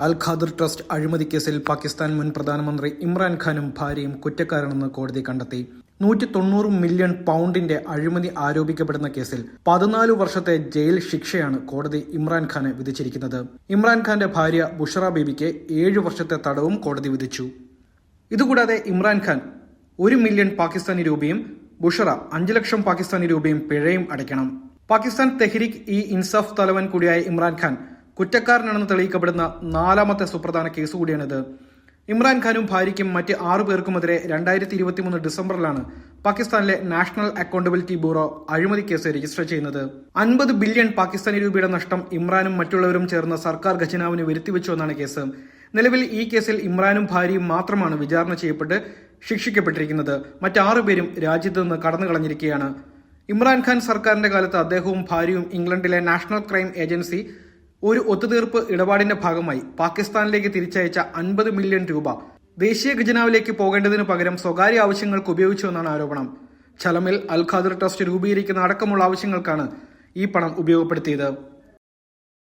അൽ Khader trust അഴിമതി കേസിൽ പാകിസ്ഥാൻ മുൻ പ്രധാനമന്ത്രി ഇമ്രാൻഖാനും ഭാര്യയും കുറ്റക്കാരാണെന്ന് കോടതി കണ്ടെത്തി. നൂറ്റി തൊണ്ണൂറ് മില്യൺ പൗണ്ടിന്റെ അഴിമതി ആരോപിക്കപ്പെടുന്ന കേസിൽ പതിനാല് വർഷത്തെ ജയിൽ ശിക്ഷയാണ് കോടതി ഇമ്രാൻഖാന് വിധിച്ചിരിക്കുന്നത്. ഇമ്രാൻഖാന്റെ ഭാര്യ ബുഷറ ബീബിക്ക് ഏഴ് വർഷത്തെ തടവും കോടതി വിധിച്ചു. ഇതുകൂടാതെ ഇമ്രാൻഖാൻ ഒരു മില്യൺ പാകിസ്ഥാനി രൂപയും ബുഷറ അഞ്ച് ലക്ഷം പാകിസ്ഥാനി രൂപയും പിഴയും അടയ്ക്കണം. പാകിസ്ഥാൻ തെഹ്രിക് ഇ ഇൻസാഫ് തലവൻ കൂടിയായ ഇമ്രാൻഖാൻ കുറ്റക്കാരനാണെന്ന് തെളിയിക്കപ്പെടുന്ന നാലാമത്തെ സുപ്രധാന കേസ് കൂടിയാണിത്. ഇമ്രാൻഖാനും ഭാര്യയ്ക്കും മറ്റ് ആറു പേർക്കുമെതിരെ രണ്ടായിരത്തി ഇരുപത്തിമൂന്ന് ഡിസംബറിലാണ് പാകിസ്ഥാനിലെ നാഷണൽ അക്കൗണ്ടബിലിറ്റി ബ്യൂറോ അഴിമതി കേസ് രജിസ്റ്റർ ചെയ്യുന്നത്. അൻപത് ബില്യൺ പാകിസ്ഥാനി രൂപയുടെ നഷ്ടം ഇമ്രാനും മറ്റുള്ളവരും ചേർന്ന സർക്കാർ ഖജനാവിന് വരുത്തിവെച്ചു എന്നാണ് കേസ്. നിലവിൽ ഈ കേസിൽ ഇമ്രാനും ഭാര്യയും മാത്രമാണ് വിചാരണ ചെയ്യപ്പെട്ട് ശിക്ഷിക്കപ്പെട്ടിരിക്കുന്നത്. മറ്റാറു പേരും രാജ്യത്ത് നിന്ന് കടന്നു കളഞ്ഞിരിക്കുകയാണ്. ഇമ്രാൻഖാൻ സർക്കാരിന്റെ കാലത്ത് അദ്ദേഹവും ഭാര്യയും ഇംഗ്ലണ്ടിലെ നാഷണൽ ക്രൈം ഏജൻസി ഒരു ഒത്തുതീർപ്പ് ഇടപാടിന്റെ ഭാഗമായി പാകിസ്ഥാനിലേക്ക് തിരിച്ചയച്ച അൻപത് മില്യൺ രൂപ ദേശീയ ഖജനാവിലേക്ക് പോകേണ്ടതിനു പകരം സ്വകാര്യ ആവശ്യങ്ങൾക്ക് ഉപയോഗിച്ചുവെന്നാണ് ആരോപണം. ഛലമിൽ അൽ ഖാദർ ട്രസ്റ്റ് രൂപീകരിക്കുന്ന അടക്കമുള്ള ആവശ്യങ്ങൾക്കാണ് ഈ പണം ഉപയോഗപ്പെടുത്തിയത്.